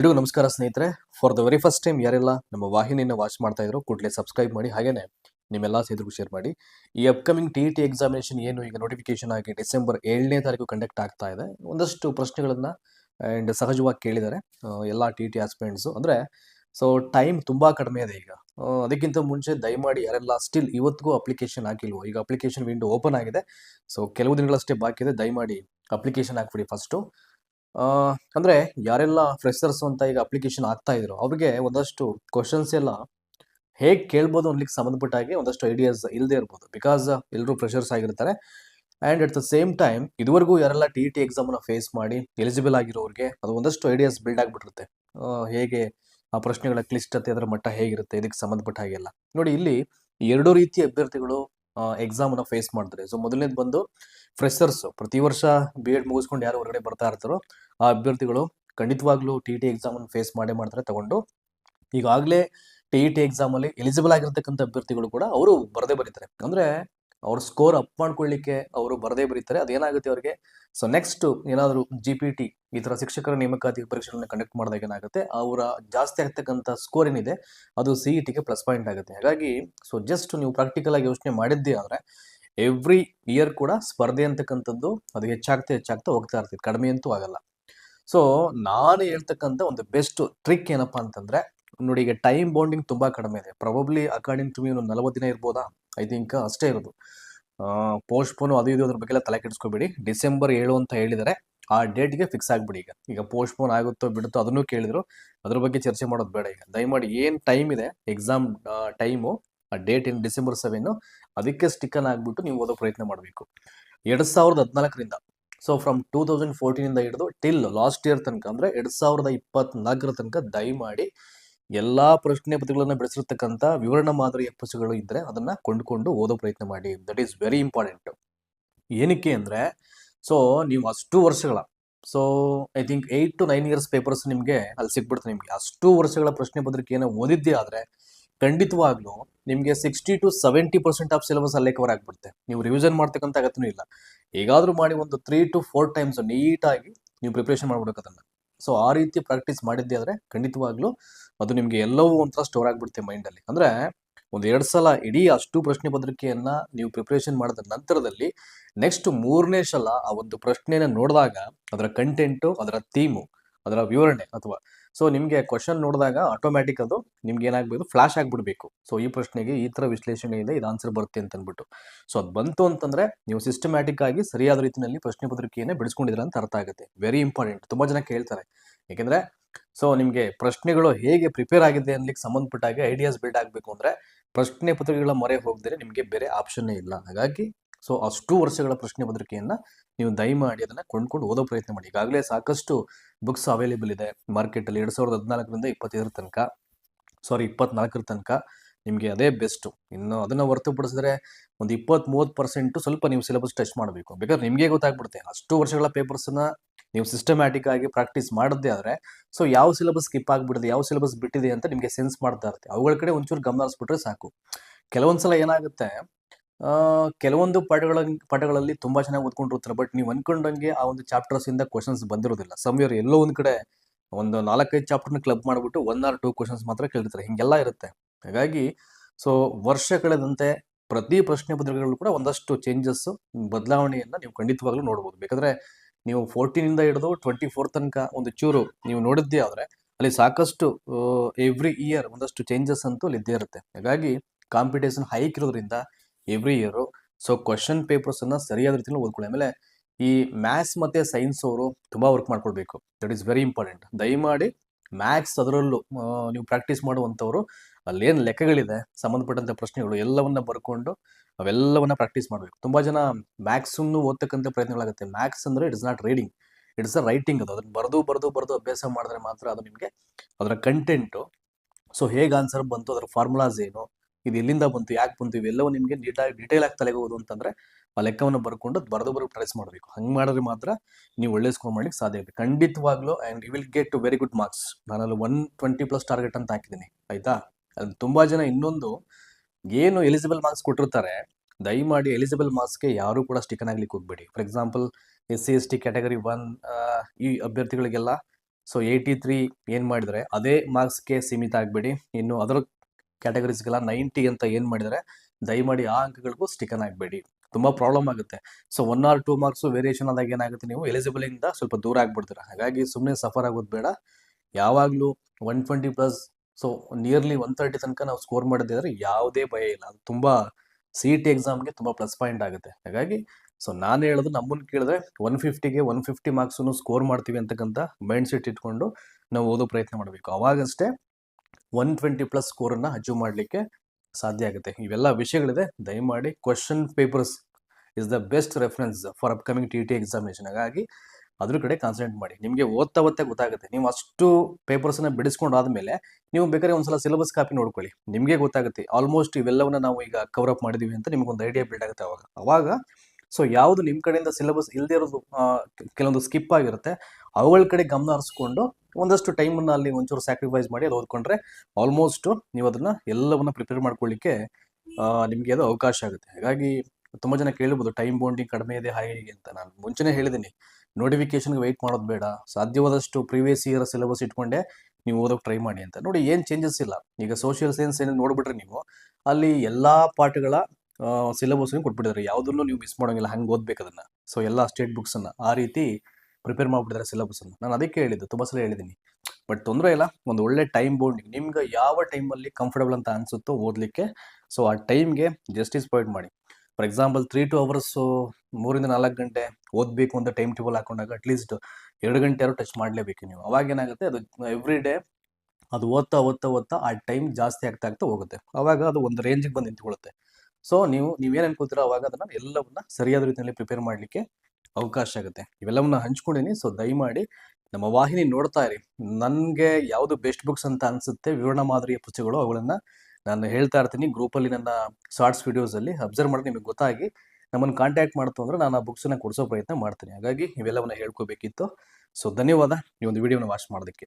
ಎಲ್ರಿಗೂ ನಮಸ್ಕಾರ ಸ್ನೇಹಿತರೆ. For the very first time ಯಾರೆಲ್ಲ ನಮ್ಮ ವಾಹಿನಿಯನ್ನು ವಾಚ್ ಮಾಡ್ತಾ ಇದ್ರು ಕೂಡಲೇ ಸಬ್ಸ್ಕ್ರೈಬ್ ಮಾಡಿ. ಹಾಗೇನೆ ನಿಮ್ಮೆಲ್ಲ ಸ್ನೇಹಿತರಿಗೂ ಶೇರ್ ಮಾಡಿ. ಈ ಅಪ್ಕಮಿಂಗ್ ಟಿ ಟಿ ಎಕ್ಸಾಮಿನೇಷನ್ ಏನು ಈಗ ನೋಟಿಫಿಕೇಶನ್ ಆಗಿ ಡಿಸೆಂಬರ್ ಏಳನೇ ತಾರೀಕು ಕಂಡಕ್ಟ್ ಆಗ್ತಾ ಇದೆ. ಒಂದಷ್ಟು ಪ್ರಶ್ನೆಗಳನ್ನ ಆ್ಯಂಡ್ ಸಹಜವಾಗಿ ಕೇಳಿದ್ದಾರೆ. ಎಲ್ಲ ಟಿ ಟಿ ಆಸ್ಪಿರೆಂಟ್ಸು ಅಂದರೆ ಸೊ ಟೈಮ್ ತುಂಬ ಕಡಿಮೆ ಇದೆ ಈಗ. ಅದಕ್ಕಿಂತ ಮುಂಚೆ ದಯಮಾಡಿ ಯಾರೆಲ್ಲ ಸ್ಟಿಲ್ ಇವತ್ತಿಗೂ ಅಪ್ಲಿಕೇಶನ್ ಹಾಕಿಲ್ವೋ, ಈಗ ಅಪ್ಲಿಕೇಶನ್ ವಿಂಡೋ ಓಪನ್ ಆಗಿದೆ. ಸೊ ಕೆಲವು ದಿನಗಳಷ್ಟೇ ಬಾಕಿ ಇದೆ ದಯಮಾಡಿ ಅಪ್ಲಿಕೇಶನ್ ಹಾಕ್ಬಿಡಿ ಫಸ್ಟು ಅಂದರೆ ಯಾರೆಲ್ಲ ಫ್ರೆಶರ್ಸ್ ಅಂತ ಈಗ ಅಪ್ಲಿಕೇಶನ್ ಆಗ್ತಾ ಇದ್ರು, ಅವ್ರಿಗೆ ಒಂದಷ್ಟು ಕ್ವಶನ್ಸ್ ಎಲ್ಲ ಹೇಗೆ ಕೇಳ್ಬೋದು ಅನ್ಲಿಕ್ಕೆ ಸಂಬಂಧಪಟ್ಟ ಹಾಗೆ ಒಂದಷ್ಟು ಐಡಿಯಾಸ್ ಇಲ್ಲದೆ ಇರ್ಬೋದು. ಬಿಕಾಸ್ ಎಲ್ಲರೂ ಫ್ರೆಶರ್ಸ್ ಆಗಿರ್ತಾರೆ. And at the same time ಇದುವರೆಗೂ ಯಾರೆಲ್ಲ ಟಿ ಟಿ ಎಕ್ಸಾಮನ್ನ ಫೇಸ್ ಮಾಡಿ ಎಲಿಜಿಬಲ್ ಆಗಿರೋರಿಗೆ ಅದು ಒಂದಷ್ಟು ಐಡಿಯಾಸ್ ಬಿಲ್ಡ್ ಆಗಿಬಿಟ್ಟಿರುತ್ತೆ. ಹೇಗೆ ಆ ಪ್ರಶ್ನೆಗಳ ಕ್ಲಿಷ್ಟತೆ ಅದರ ಮಟ್ಟ ಹೇಗಿರುತ್ತೆ ಇದಕ್ಕೆ ಸಂಬಂಧಪಟ್ಟ ಹಾಗೆಲ್ಲ ನೋಡಿ, ಇಲ್ಲಿ ಎರಡು ರೀತಿಯ ಅಭ್ಯರ್ಥಿಗಳು ಎಕ್ಸಾಮನ್ನು ಫೇಸ್ ಮಾಡ್ತಾರೆ. ಸೊ ಮೊದಲನೇದು ಬಂದು ಫ್ರೆಶರ್ಸ್ ಪ್ರತಿ ವರ್ಷ ಬಿ ಎಡ್ ಮುಗಿಸ್ಕೊಂಡು ಯಾರು ಹೊರಗಡೆ ಬರ್ತಾ ಇರ್ತಾರೋ, ಆ ಅಭ್ಯರ್ಥಿಗಳು ಖಂಡಿತವಾಗ್ಲೂ ಟಿ ಟಿ ಎಕ್ಸಾಮನ್ನು ಫೇಸ್ ಮಾಡೇ ಮಾಡ್ತಾರೆ ತಗೊಂಡು. ಈಗಾಗಲೇ ಟಿ ಇ ಟಿ ಎಕ್ಸಾಮಲ್ಲಿ ಎಲಿಜಿಬಲ್ ಆಗಿರ್ತಕ್ಕಂಥ ಅಭ್ಯರ್ಥಿಗಳು ಕೂಡ ಅವರು ಬರದೇ ಬರೀತಾರೆ. ಅಂದರೆ ಅವ್ರ ಸ್ಕೋರ್ ಅಪ್ ಮಾಡ್ಕೊಳ್ಳಿಕ್ಕೆ ಅವರು ಬರದೇ ಬರೀತಾರೆ. ಅದೇನಾಗುತ್ತೆ ಅವರಿಗೆ? ಸೊ ನೆಕ್ಸ್ಟ್ ಏನಾದರೂ ಜಿ ಪಿ ಟಿ ಈ ಥರ ಶಿಕ್ಷಕರ ನೇಮಕಾತಿ ಪರೀಕ್ಷೆಗಳನ್ನ ಕಂಡಕ್ಟ್ ಮಾಡಿದಾಗ ಏನಾಗುತ್ತೆ? ಅವರ ಜಾಸ್ತಿ ಆಗ್ತಕ್ಕಂಥ ಸ್ಕೋರ್ ಏನಿದೆ, ಅದು ಸಿ ಇ ಟಿಗೆ ಪ್ಲಸ್ ಪಾಯಿಂಟ್ ಆಗುತ್ತೆ. ಹಾಗಾಗಿ ಸೊ ಜಸ್ಟ್ ನೀವು ಪ್ರಾಕ್ಟಿಕಲ್ ಆಗಿ ಯೋಚನೆ ಮಾಡಿದ್ದೆ ಅಂದರೆ ಎವ್ರಿ ಇಯರ್ ಕೂಡ ಸ್ಪರ್ಧೆ ಅಂತಕ್ಕಂಥದ್ದು ಅದು ಹೆಚ್ಚಾಗ್ತಾ ಹೆಚ್ಚಾಗ್ತಾ ಹೋಗ್ತಾ ಇರ್ತೈತೆ. ಕಡಿಮೆ ಅಂತೂ ಆಗಲ್ಲ. ಸೊ ನಾನು ಹೇಳ್ತಕ್ಕಂಥ ಒಂದು ಬೆಸ್ಟ್ ಟ್ರಿಕ್ ಏನಪ್ಪಾ ಅಂತಂದ್ರೆ, ನೋಡಿ ಈಗ ಟೈಮ್ ಬೌಂಡಿಂಗ್ ತುಂಬಾ ಕಡಿಮೆ ಇದೆ. ಪ್ರಾಬಬ್ಲಿ ಅಕಾರ್ಡಿಂಗ್ ಟು ಮೀ ಒಂದು ನಲವತ್ತು ದಿನ ಇರ್ಬೋದಾ? ಐ ಥಿಂಕ್ ಅಷ್ಟೇ ಇರೋದು. ಪೋಸ್ಟ್ಪೋನು ಅದು ಇದು ಅದ್ರ ಬಗ್ಗೆ ತಲೆ ಕೆಡಿಸ್ಕೋಬೇಡಿ. ಡಿಸೆಂಬರ್ ಏಳು ಅಂತ ಹೇಳಿದರೆ ಆ ಡೇಟ್ಗೆ ಫಿಕ್ಸ್ ಆಗ್ಬಿಡಿ ಈಗ. ಈಗ ಪೋಸ್ಟ್ಪೋನ್ ಆಗುತ್ತೋ ಬಿಡುತ್ತೋ ಅದನ್ನು ಕೇಳಿದ್ರು. ಅದ್ರ ಬಗ್ಗೆ ಚರ್ಚೆ ಮಾಡೋದು ಬೇಡ ಈಗ. ದಯಮಾಡಿ ಏನು ಟೈಮ್ ಇದೆ ಎಕ್ಸಾಮ್ ಟೈಮು ಆ ಡೇಟ್ ಏನು ಡಿಸೆಂಬರ್ ಸೆವೆನ್ ಅದಕ್ಕೆ ಸ್ಟಿಕ್ಕನ್ ಆಗಿಬಿಟ್ಟು ನೀವು ಓದೋ ಪ್ರಯತ್ನ ಮಾಡಬೇಕು. ಎರಡು ಸಾವಿರದ ಹದಿನಾಲ್ಕರಿಂದ. ಸೊ ಫ್ರಮ್ ಟೂ ತೌಸಂಡ್ ಫೋರ್ಟೀನಿಂದ ಹಿಡಿದು ಟಿಲ್ ಲಾಸ್ಟ್ ಇಯರ್ ತನಕ ಅಂದರೆ ಎರಡು ಸಾವಿರದ ಇಪ್ಪತ್ನಾಲ್ಕರ ತನಕ ದಯಮಾಡಿ ಎಲ್ಲಾ ಪ್ರಶ್ನೆ ಪತ್ರಿಕೆಗಳನ್ನ ಬೆಳೆಸಿರ್ತಕ್ಕಂಥ ವಿವರಣ ಮಾದರಿಯ ಪುಸ್ತಕಗಳು ಇದ್ದರೆ ಅದನ್ನ ಕೊಂಡುಕೊಂಡು ಓದೋ ಪ್ರಯತ್ನ ಮಾಡಿ. ದಟ್ ಈಸ್ ವೆರಿ ಇಂಪಾರ್ಟೆಂಟ್ ಏನಕ್ಕೆ ಅಂದರೆ ಸೊ ನೀವು ಅಷ್ಟು ವರ್ಷಗಳ so I think eight to nine years papers ನಿಮಗೆ ಅಲ್ಲಿ ಸಿಕ್ಬಿಡ್ತು ನಿಮಗೆ. ಅಷ್ಟು ವರ್ಷಗಳ ಪ್ರಶ್ನೆ ಪತ್ರಿಕೆಯನ್ನು ಓದಿದ್ದೇ ಆದರೆ ಖಂಡಿತವಾಗ್ಲೂ ನಿಮಗೆ sixty to seventy percent of syllabus ಅಲ್ಲೇ ಕವರ್ ಆಗಿಬಿಡುತ್ತೆ. ನೀವು ರಿವಿಷನ್ ಮಾಡ್ತಕ್ಕಂಥ ಅಗತ್ಯನೂ ಇಲ್ಲ. ಹೇಗಾದರೂ ಮಾಡಿ ಒಂದು ತ್ರೀ ಟು ಫೋರ್ ಟೈಮ್ಸ್ ನೀಟಾಗಿ ನೀವು ಪ್ರಿಪ್ರೇಷನ್ ಮಾಡ್ಬೇಕು ಅದನ್ನ. ಸೊ ಆ ರೀತಿ ಪ್ರಾಕ್ಟೀಸ್ ಮಾಡಿದ್ದೆ ಆದರೆ ಖಂಡಿತವಾಗ್ಲೂ ಅದು ನಿಮಗೆ ಎಲ್ಲವೂ ಒಂಥರ ಸ್ಟೋರ್ ಆಗಿಬಿಡುತ್ತೆ ಮೈಂಡಲ್ಲಿ ಅಂದರೆ ಒಂದು ಎರಡು ಸಲ ಇಡೀ ಅಷ್ಟು ಪ್ರಶ್ನೆ ಪತ್ರಿಕೆಯನ್ನು ನೀವು ಪ್ರಿಪ್ರೇಷನ್ ಮಾಡಿದ ನಂತರದಲ್ಲಿ ನೆಕ್ಸ್ಟ್ ಮೂರನೇ ಸಲ ಆ ಒಂದು ಪ್ರಶ್ನೆನ ನೋಡಿದಾಗ ಅದರ ಕಂಟೆಂಟು ಅದರ ಥೀಮು ಅದರ ವಿವರಣೆ ಅಥವಾ ಸೊ ನಿಮಗೆ ಕ್ವಶನ್ ನೋಡಿದಾಗ ಆಟೋಮ್ಯಾಟಿಕ್ ಅದು ನಿಮ್ಗೆ ಏನಾಗಬೇಕು ಫ್ಲಾಶ್ ಆಗಿಬಿಡ್ಬೇಕು. ಸೊ ಈ ಪ್ರಶ್ನೆಗೆ ಈ ಥರ ವಿಶ್ಲೇಷಣೆ ಇದೆ, ಇದು ಆನ್ಸರ್ ಬರುತ್ತೆ ಅಂತ ಅಂದ್ಬಿಟ್ಟು ಸೊ ಅದು ಬಂತು ಅಂತಂದ್ರೆ ನೀವು ಸಿಸ್ಟಮ್ಯಾಟಿಕ್ ಆಗಿ ಸರಿಯಾದ ರೀತಿಯಲ್ಲಿ ಪ್ರಶ್ನೆ ಪತ್ರಿಕೆಯನ್ನು ಬಿಡಿಸ್ಕೊಂಡಿದ್ದೀರಾ ಅಂತ ಅರ್ಥ ಆಗುತ್ತೆ. ವೆರಿ ಇಂಪಾರ್ಟೆಂಟ್ ತುಂಬಾ ಜನ ಕೇಳ್ತಾರೆ. ಯಾಕೆಂದ್ರೆ ಸೊ ನಿಮಗೆ ಪ್ರಶ್ನೆಗಳು ಹೇಗೆ ಪ್ರಿಪೇರ್ ಆಗಿದೆ ಅನ್ಲಿಕ್ಕೆ ಸಂಬಂಧಪಟ್ಟಾಗ ಐಡಿಯಾಸ್ ಬಿಲ್ಡ್ ಆಗಬೇಕು ಅಂದ್ರೆ ಪ್ರಶ್ನೆ ಪತ್ರಿಕೆಗಳ ಮೊರೆ ಹೋಗಿದ್ರೆ ನಿಮಗೆ ಬೇರೆ ಆಪ್ಷನ್ನೇ ಇಲ್ಲ. ಹಾಗಾಗಿ ಸೊ ಅಷ್ಟು ವರ್ಷಗಳ ಪ್ರಶ್ನೆ ಪತ್ರಿಕೆಯನ್ನು ನೀವು ದಯಮಾಡಿ ಅದನ್ನ ಕೊಂಡ್ಕೊಂಡು ಓದೋ ಪ್ರಯತ್ನ ಮಾಡಿ. ಈಗಾಗಲೇ ಸಾಕಷ್ಟು ಬುಕ್ಸ್ ಅವೈಲೇಬಲ್ ಇದೆ. ಮಾರ್ಕೆಟಲ್ಲಿ ಎರಡು ಸಾವಿರದ ಹದಿನಾಲ್ಕರಿಂದ ಇಪ್ಪತ್ತೈದರ ತನಕ ಸಾರಿ ಇಪ್ಪತ್ನಾಲ್ಕರ ತನಕ ನಿಮಗೆ ಅದೇ ಬೆಸ್ಟು ಇನ್ನು ಅದನ್ನು ಹೊರತುಪಡಿಸಿದ್ರೆ ಒಂದು ಇಪ್ಪತ್ತ್ ಮೂವತ್ತು ಪರ್ಸೆಂಟು ಸ್ವಲ್ಪ ನೀವು ಸಿಲೆಬಸ್ ಟಚ್ ಮಾಡಬೇಕು. ಬೇಕಾದ್ರೆ ನಿಮಗೆ ಗೊತ್ತಾಗ್ಬಿಡುತ್ತೆ. ಅಷ್ಟು ವರ್ಷಗಳ ಪೇಪರ್ಸನ್ನ ನೀವು ಸಿಸ್ಟಮ್ಯಾಟಿಕ್ ಆಗಿ ಪ್ರಾಕ್ಟೀಸ್ ಮಾಡದೆ ಆದರೆ ಸೊ ಯಾವ ಸಿಲೆಬಸ್ ಸ್ಕಿಪ್ ಆಗಿಬಿಡಿದೆ, ಯಾವ ಸಿಲೆಬಸ್ ಬಿಟ್ಟಿದೆ ಅಂತ ನಿಮಗೆ ಸೆನ್ಸ್ ಮಾಡ್ತಾ ಇರುತ್ತೆ. ಅವುಗಳ ಕಡೆ ಒಂಚೂರು ಗಮನ ಹರಿಸ್ಬಿಟ್ರೆ ಸಾಕು. ಕೆಲವೊಂದ್ಸಲ ಏನಾಗುತ್ತೆ ಕೆಲವೊಂದು ಪಾಠಗಳ, ಪಾಠಗಳಲ್ಲಿ ತುಂಬ ಚೆನ್ನಾಗಿ ಓದ್ಕೊಂಡಿರ್ತಾರೆ ಬಟ್ ನೀವು ಅನ್ಕೊಂಡಂಗೆ ಆ ಒಂದು ಚಾಪ್ಟರ್ಸಿಂದ ಕ್ವಶನ್ಸ್ ಬಂದಿರೋದಿಲ್ಲ. ಸಮ್ವೇರ್ ಎಲ್ಲೋ ಒಂದು ಕಡೆ ಒಂದು ನಾಲ್ಕೈದು ಚಾಪ್ಟರ್ನ ಕ್ಲಬ್ ಮಾಡಿಬಿಟ್ಟು ಒನ್ ಆರ್ ಟೂ ಕ್ವಶನ್ಸ್ ಮಾತ್ರ ಕೇಳಿರ್ತಾರೆ ಹಿಂಗೆಲ್ಲ ಇರುತ್ತೆ. ಹಾಗಾಗಿ ಸೊ ವರ್ಷ ಕಳೆದಂತೆ ಪ್ರತಿ ಪ್ರಶ್ನೆ ಪತ್ರಿಕೆಗಳು ಕೂಡ ಒಂದಷ್ಟು ಚೇಂಜಸ್ಸು ಬದಲಾವಣೆಯನ್ನು ನೀವು ಖಂಡಿತವಾಗ್ಲೂ ನೋಡ್ಬೋದು. ಬೇಕಾದ್ರೆ ನೀವು ಫೋರ್ಟೀನ್ ಇಂದ ಹಿಡಿದು ಟ್ವೆಂಟಿ ಫೋರ್ ತನಕ ಒಂದು ಚೂರು ನೀವು ನೋಡಿದ್ದೇ ಆದರೆ ಅಲ್ಲಿ ಸಾಕಷ್ಟು ಎವ್ರಿ ಇಯರ್ ಒಂದಷ್ಟು ಚೇಂಜಸ್ ಅಂತೂ ಅಲ್ಲಿ ಇದ್ದೇ ಇರುತ್ತೆ ಹಾಗಾಗಿ ಕಾಂಪಿಟೇಷನ್ ಹೈಕ್ ಇರೋದ್ರಿಂದ every year so question papers ಅನ್ನ ಸರಿಯಾದ ರೀತಿಯಲ್ಲಿ ಓದ್ಕೊಳ್ಳಿ. ಆಮೇಲೆ ಈ ಮ್ಯಾಥ್ಸ್ ಮತ್ತೆ ಸೈನ್ಸ್ ಅವರು ತುಂಬಾ ವರ್ಕ್ ಮಾಡ್ಕೊಳ್ಬೇಕು. ದಟ್ ಈಸ್ ವೆರಿ ಇಂಪಾರ್ಟೆಂಟ್ ದಯಮಾಡಿ ಮ್ಯಾಥ್ಸ್ ಅದರಲ್ಲೂ ನೀವು ಪ್ರಾಕ್ಟೀಸ್ ಮಾಡುವಂಥವ್ರು ಅಲ್ಲೇನು ಲೆಕ್ಕಗಳಿದೆ, ಸಂಬಂಧಪಟ್ಟಂತ ಪ್ರಶ್ನೆಗಳು ಎಲ್ಲವನ್ನ ಬರ್ಕೊಂಡು ಅವೆಲ್ಲವನ್ನ ಪ್ರಾಕ್ಟೀಸ್ ಮಾಡಬೇಕು. ತುಂಬಾ ಜನ ಮ್ಯಾಕ್ಸನ್ನು ಓದ್ತಕ್ಕಂಥ ಪ್ರಯತ್ನಗಳಾಗುತ್ತೆ. ಮ್ಯಾಥ್ಸ್ ಅಂದ್ರೆ it's not reading it's a writing ಅದು. ಅದನ್ನ ಬರೆದು ಬರೆದು ಬರೆದು ಅಭ್ಯಾಸ ಮಾಡಿದ್ರೆ ಮಾತ್ರ ಅದು ನಿಮಗೆ ಅದರ ಕಂಟೆಂಟು ಸೊ ಹೇಗೆ ಆನ್ಸರ್ ಬಂತು, ಅದರ ಫಾರ್ಮುಲಾಸ್ ಏನು, ಇದು ಎಲ್ಲಿಂದ ಬಂತು, ಯಾಕೆ ಬಂತು, ಇವೆಲ್ಲವೂ ನಿಮಗೆ ನೀಟಾಗಿ ಡೀಟೇಲ್ ಆಗಿ ತಲೆಗೆ ಹೋಗೋದು ಅಂತಂದ್ರೆ ಆ ಲೆಕ್ಕವನ್ನು ಬರ್ಕೊಂಡು ಬರೆದು ಬರೋದು ಟ್ರೈಸ್ ಮಾಡಬೇಕು. ಹಂಗೆ ಮಾಡಿದ್ರೆ ಮಾತ್ರ ನೀವು ಒಳ್ಳೆ ಸ್ಕೋರ್ ಮಾಡಲಿಕ್ಕೆ ಸಾಧ್ಯ ಆಗುತ್ತೆ ಖಂಡಿತವಾಗ್ಲೂ and you will get very good marks ನಾನಲ್ಲಿ ಒನ್ ಟ್ವೆಂಟಿ ಪ್ಲಸ್ ಟಾರ್ಗೆಟ್ ಅಂತ ಹಾಕಿದ್ದೀನಿ. ಆಯ್ತಾ? ಅದು ತುಂಬಾ ಜನ ಇನ್ನೊಂದು ಏನು ಎಲಿಜಿಬಲ್ ಮಾರ್ಕ್ಸ್ ಕೊಟ್ಟಿರ್ತಾರೆ, ದಯಮಾಡಿ ಎಲಿಜಿಬಲ್ ಮಾರ್ಕ್ಸ್ಗೆ ಯಾರು ಕೂಡ ಸ್ಟಿಕನ್ ಆಗ್ಲಿಕ್ಕೆ ಹೋಗ್ಬೇಡಿ. For example S C S T category one ಈ ಅಭ್ಯರ್ಥಿಗಳಿಗೆಲ್ಲ ಸೊ ಏಯ್ಟಿ ತ್ರೀ ಏನು ಮಾಡಿದರೆ, ಅದೇ ಮಾರ್ಕ್ಸ್ಗೆ ಸೀಮಿತ ಆಗಬೇಡಿ. ಇನ್ನು ಅದರ ಕ್ಯಾಟಗರೀಸ್ಗೆಲ್ಲ ನೈಂಟಿ ಅಂತ ಏನು ಮಾಡಿದರೆ, ದಯಮಾಡಿ ಆ ಅಂಕಗಳಿಗೂ ಸ್ಟಿಕನ್ ಆಗಬೇಡಿ. ತುಂಬ ಪ್ರಾಬ್ಲಮ್ ಆಗುತ್ತೆ. So one or two marks variation ಆದಾಗ ಏನಾಗುತ್ತೆ ನೀವು ಎಲಿಜಿಬಲಿಂದ ಸ್ವಲ್ಪ ದೂರ ಆಗ್ಬಿಡ್ತೀರ. ಹಾಗಾಗಿ ಸುಮ್ಮನೆ ಸಫರ್ ಆಗೋದು ಬೇಡ. ಯಾವಾಗಲೂ one twenty plus so nearly one thirty ತನಕ ನಾವು ಸ್ಕೋರ್ ಮಾಡಿದ್ರೆ ಯಾವುದೇ ಭಯ ಇಲ್ಲ. ಅದು ತುಂಬ ಸಿ ಇ ಟಿ ಎಕ್ಸಾಮ್ಗೆ ತುಂಬ ಪ್ಲಸ್ ಪಾಯಿಂಟ್ ಆಗುತ್ತೆ. ಹಾಗಾಗಿ ಸೊ ನಾನು ಹೇಳೋದು ನಮ್ಮನ್ನು ಕೇಳಿದ್ರೆ ಒನ್ ಫಿಫ್ಟಿಗೆ ಒನ್ ಫಿಫ್ಟಿ ಮಾರ್ಕ್ಸನ್ನು ಸ್ಕೋರ್ ಮಾಡ್ತೀವಿ ಅಂತಕ್ಕಂಥ ಮೈಂಡ್ ಸೆಟ್ ಇಟ್ಕೊಂಡು ನಾವು ಓದೋ ಪ್ರಯತ್ನ ಮಾಡಬೇಕು. ಅವಾಗಷ್ಟೇ ಒನ್ ಟ್ವೆಂಟಿ ಪ್ಲಸ್ ಸ್ಕೋರನ್ನು ಅಚೀವ್ ಮಾಡಲಿಕ್ಕೆ ಸಾಧ್ಯ ಆಗುತ್ತೆ. ಇವೆಲ್ಲ ವಿಷಯಗಳಿದೆ. ದಯಮಾಡಿ question papers is the best reference for upcoming T T examination ಹಾಗಾಗಿ ಅದ್ರ ಕಡೆ ಕಾನ್ಸಂಟ್ರೇಟ್ ಮಾಡಿ. ನಿಮಗೆ ಓದ್ತಾ ಓದ್ತಾ ಗೊತ್ತಾಗುತ್ತೆ. ನೀವು ಅಷ್ಟು ಪೇಪರ್ಸನ್ನ ಬಿಡಿಸ್ಕೊಂಡು ಆದಮೇಲೆ ನೀವು ಬೇಕಾದ್ರೆ ಒಂದ್ಸಲ ಸಿಲೆಬಸ್ ಕಾಪಿ ನೋಡ್ಕೊಳ್ಳಿ. ನಿಮಗೆ ಗೊತ್ತಾಗುತ್ತೆ. ಆಲ್ಮೋಸ್ಟ್ ಇವೆಲ್ಲವನ್ನ ನಾವು ಈಗ ಕವರ್ ಅಪ್ ಮಾಡಿದೀವಿ ಅಂತ ನಿಮಗೊಂದು ಐಡಿಯಾ ಬಿಲ್ಡ್ ಆಗುತ್ತೆ ಅವಾಗ. ಅವಾಗ ಸೊ ಯಾವುದು ನಿಮ್ಮ ಕಡೆಯಿಂದ ಸಿಲೆಬಸ್ ಇಲ್ಲದೆ ಇರೋದು ಕೆಲವೊಂದು ಸ್ಕಿಪ್ ಆಗಿರುತ್ತೆ, ಅವುಗಳ ಕಡೆ ಗಮನ ಹರಿಸ್ಕೊಂಡು ಒಂದಷ್ಟು ಟೈಮನ್ನು ಅಲ್ಲಿ ಒಂಚೂರು ಸ್ಯಾಕ್ರಿಫೈಸ್ ಮಾಡಿ ಅದು ಓದ್ಕೊಂಡ್ರೆ ಆಲ್ಮೋಸ್ಟ್ ನೀವು ಅದನ್ನ ಎಲ್ಲವನ್ನ ಪ್ರಿಪೇರ್ ಮಾಡ್ಕೊಳ್ಳಿಕ್ಕೆ ನಿಮಗೆ ಅದು ಅವಕಾಶ ಆಗುತ್ತೆ. ಹಾಗಾಗಿ ತುಂಬ ಜನ ಕೇಳ್ಬೋದು ಟೈಮ್ ಬೌಂಡಿಂಗ್ ಕಡಿಮೆ ಇದೆ, ಹಾಗೆ ಹೀಗೆ ಅಂತ. ನಾನು ಮುಂಚೆನೇ ಹೇಳಿದ್ದೀನಿ ನೋಟಿಫಿಕೇಶನ್ಗೆ ವೆಯ್ಟ್ ಮಾಡೋದು ಬೇಡ. ಸಾಧ್ಯವಾದಷ್ಟು ಪ್ರೀವಿಯಸ್ ಇಯರ್ ಸಿಲೆಬಸ್ ಇಟ್ಕೊಂಡೆ ನೀವು ಓದೋಕೆ ಟ್ರೈ ಮಾಡಿ ಅಂತ. ನೋಡಿ, ಏನು ಚೇಂಜಸ್ ಇಲ್ಲ. ಈಗ ಸೋಷಿಯಲ್ ಸೈನ್ಸ್ ಏನು ನೋಡ್ಬಿಟ್ರೆ ನೀವು, ಅಲ್ಲಿ ಎಲ್ಲ ಪಾಠಗಳ ಸಿಲೆಬಸ್ ಕೊಟ್ಬಿಟ್ಟಿದ್ದಾರೆ ಯಾವುದನ್ನು ನೀವು ಮಿಸ್ ಮಾಡೋಂಗಿಲ್ಲ. ಹಂಗೆ ಓದ್ಬೇಕು ಅದನ್ನು. ಸೊ ಎಲ್ಲ ಸ್ಟೇಟ್ ಬುಕ್ಸನ್ನು ಆ ರೀತಿ ಪ್ರಿಪೇರ್ ಮಾಡಿಬಿಟ್ಟಿದ್ದಾರೆ ಸಿಲೆಬಸನ್ನು ನಾನು ಅದಕ್ಕೆ ಹೇಳಿದ್ದು, ತುಂಬ ಸಲ ಹೇಳಿದ್ದೀನಿ. ಬಟ್ ತೊಂದರೆ ಇಲ್ಲ. ಒಂದು ಒಳ್ಳೆ ಟೈಮ್ ಬೌಂಡಿಂಗ್ ನಿಮ್ಗೆ ಯಾವ ಟೈಮಲ್ಲಿ ಕಂಫರ್ಟಬಲ್ ಅಂತ ಅನಿಸುತ್ತೋ ಓದಲಿಕ್ಕೆ. ಸೊ ಆ ಟೈಮ್ಗೆ ಜಸ್ಟಿಸ್ ಪಾಯಿಂಟ್ ಮಾಡಿ. For example three to hours ಮೂರಿಂದ ನಾಲ್ಕು ಗಂಟೆ ಓದಬೇಕು ಅಂತ ಟೈಮ್ ಟೇಬಲ್ ಹಾಕೊಂಡಾಗ ಅಟ್ಲೀಸ್ಟ್ ಎರಡು ಗಂಟೆ ಯಾರು ಟಚ್ ಮಾಡಲೇಬೇಕು ನೀವು. ಅವಾಗ ಏನಾಗುತ್ತೆ, ಅದು ಎವ್ರಿ ಡೇ ಅದು ಓದ್ತಾ ಓದ್ತಾ ಓದ್ತಾ ಆ ಟೈಮ್ ಜಾಸ್ತಿ ಆಗ್ತಾ ಆಗ್ತಾ ಹೋಗುತ್ತೆ. ಅವಾಗ ಅದು ಒಂದು ರೇಂಜಿಗೆ ಬಂದು ನಿಂತ್ಕೊಳ್ಳುತ್ತೆ. ಸೊ ನೀವು ನೀವೇನು ಅನ್ಕೋತೀರೋ ಅವಾಗ ಅದನ್ನು ಎಲ್ಲವನ್ನ ಸರಿಯಾದ ರೀತಿಯಲ್ಲಿ ಪ್ರಿಪೇರ್ ಮಾಡಲಿಕ್ಕೆ ಅವಕಾಶ ಆಗುತ್ತೆ. ಇವೆಲ್ಲವನ್ನ ಹಂಚ್ಕೊಂಡಿನಿ ಸೊ ದಯಮಾಡಿ ನಮ್ಮ ವಾಹಿನಿ ನೋಡ್ತಾ ಇರಿ. ನನಗೆ ಯಾವುದು ಬೆಸ್ಟ್ ಬುಕ್ಸ್ ಅಂತ ಅನಿಸುತ್ತೆ, ವಿವರಣ ಮಾದರಿಯ ಪುಸ್ತಕಗಳು ಅವುಗಳನ್ನು ನಾನು ಹೇಳ್ತಾ ಇರ್ತೀನಿ ಗ್ರೂಪಲ್ಲಿ ನನ್ನ ಶಾರ್ಟ್ಸ್ ವಿಡಿಯೋಸಲ್ಲಿ ಅಬ್ಸರ್ವ್ ಮಾಡಿ ನಿಮಗೆ ಗೊತ್ತಾಗಿ ನಮ್ಮನ್ನು ಕಾಂಟ್ಯಾಕ್ಟ್ ಮಾಡ್ತು ಅಂದ್ರೆ ನಾನು ಆ ಬುಕ್ಸನ್ನ ಕೊಡಿಸೋ ಪ್ರಯತ್ನ ಮಾಡ್ತೀನಿ. ಹಾಗಾಗಿ ಇವೆಲ್ಲವನ್ನ ಹೇಳ್ಕೋಬೇಕಿತ್ತು. ಸೊ ಧನ್ಯವಾದ. ಈ ಒಂದು ವಿಡಿಯೋನ ವಾಚ್ ಮಾಡೋದಕ್ಕೆ.